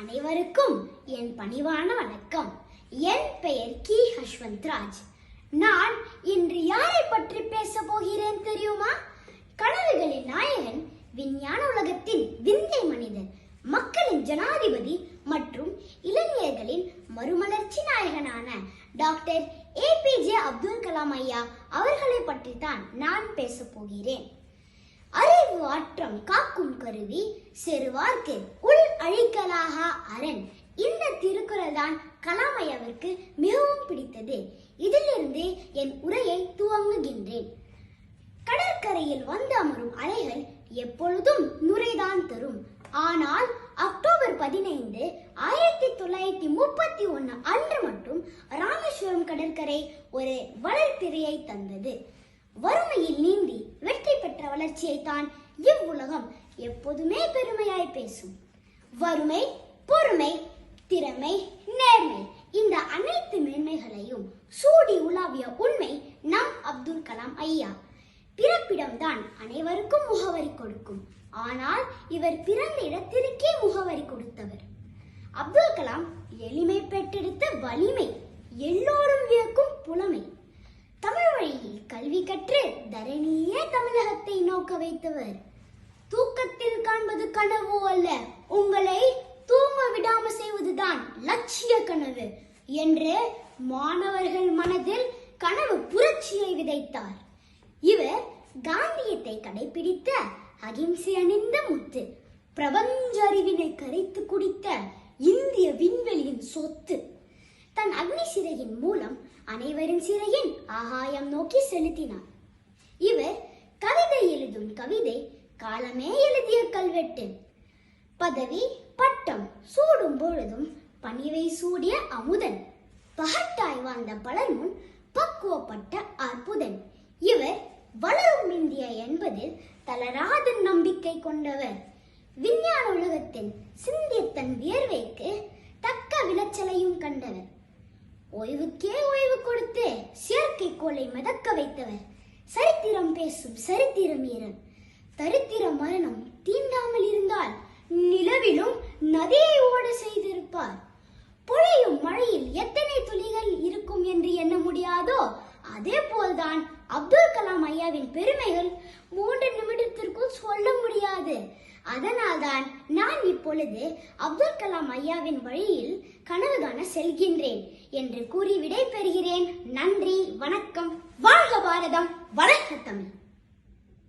அனைவருக்கும் என் பணிவான வணக்கம். என் பெயர் கி. ஹஷ்வந்த் ராஜ் நான் இன்று யாரை பற்றி பேச போகிறேன் தெரியுமா? கனவுகளின் நாயகன் விஞ்ஞான உலகத்தின் விந்தை மனிதன் மக்களின் ஜனாதிபதி மற்றும் இளைஞர்களின் மறுமலர்ச்சி நாயகனான டாக்டர் ஏபிஜே அப்துல் கலாம் ஐயா அவர்களை பற்றி தான் நான் பேச போகிறேன். அறிவு ஆற்றம் காக்கும் கருவி செருவார்க்கு அழிக்கலாகா அரண் இந்த திருக்குறள் தான் கலாமையாவிற்கு மிகவும் பிடித்தது. இதிலிருந்து என் உரையை துவங்குகின்றேன். கடற்கரையில் வந்து அமரும் அலைகள் எப்பொழுதும் நுரைதான் தரும். ஆனால் அக்டோபர் பதினைந்து ஆயிரத்தி தொள்ளாயிரத்தி முப்பத்தி ஒன்னு அன்று மட்டும் ராமேஸ்வரம் கடற்கரை ஒரு வளர்ப்பிறையை தந்தது. வறுமையில் நீந்தி வெற்றி பெற்ற வளர்ச்சியை தான் இவ்வுலகம் எப்போதுமே பெருமையாய் பேசும். வறுமை பொறுமை திறமை நேர்மை. இந்த அனைத்து மேன்மைகளையும் சூடி உலாவிய உண்மை நம் அப்துல் கலாம் ஐயா. பிறப்பிடம்தான் அனைவருக்கும் முகவரி கொடுக்கும். ஆனால் இவர் பிறந்த இடத்திற்கே முகவரி கொடுத்தவர். அப்துல் கலாம் எளிமை பெற்றெடுத்த வலிமை எல்லோரும் வியக்கும் புலமை. தமிழ் வழியில் கல்வி கற்று தரணியே தமிழகத்தை நோக்க வைத்தவர். தூக்கத்தில் காண்பது கனவு அல்ல என்று மாணவர்கள் மனதில் கனவு புரட்சியை விதைத்தார். இவர் காந்தியத்தை கடைபிடித்த அகிம்சை அணிந்த முத்து பிரபஞ்ச அறிவினை கரைத்து குடித்த இந்திய விண்வெளியின் சொத்து. தன் அக்னி சிறையின் மூலம் அனைவரின் சிறையின் ஆகாயம் நோக்கி செலுத்தினார். இவர் கவிதை எழுதும் கவிதை காலமே எழுதிய கல்வெட்டு. பதவி பட்டம் சூடும் பொழுதும் பணிவை சூடிய அமுதன். பகட்டாய் வாழ்ந்த பலர் முன் பக்குவப்பட்ட அற்புதன். இவர் வளரும் இந்தியா என்பதில் தளராத நம்பிக்கை கொண்டவர். விஞ்ஞான உலகத்தில் சிந்திய தன் வியர்வைக்கு தக்க விளைச்சலையும் கண்டவர். ஓய்வுக்கே ஓய்வு கொடுத்து செயற்கைக்கோளை மிதக்க வைத்தவர். சரித்திரம் பேசும் சரித்திரம் வீரன் தரித்திர மரணம் தீண்டாமல் இருந்தார் இந்தியாவின் பெருமைகள் மூன்று நிமிடத்திற்குள் சொல்ல முடியாது. அதனால்தான் நான் இப்பொழுது அப்துல் கலாம் ஐயாவின் வழியில் கனவு காண செல்கின்றேன் என்று கூறி விடை பெறுகிறேன் நன்றி வணக்கம். வாழ்க பாரதம். வளர்க்க தமிழ்.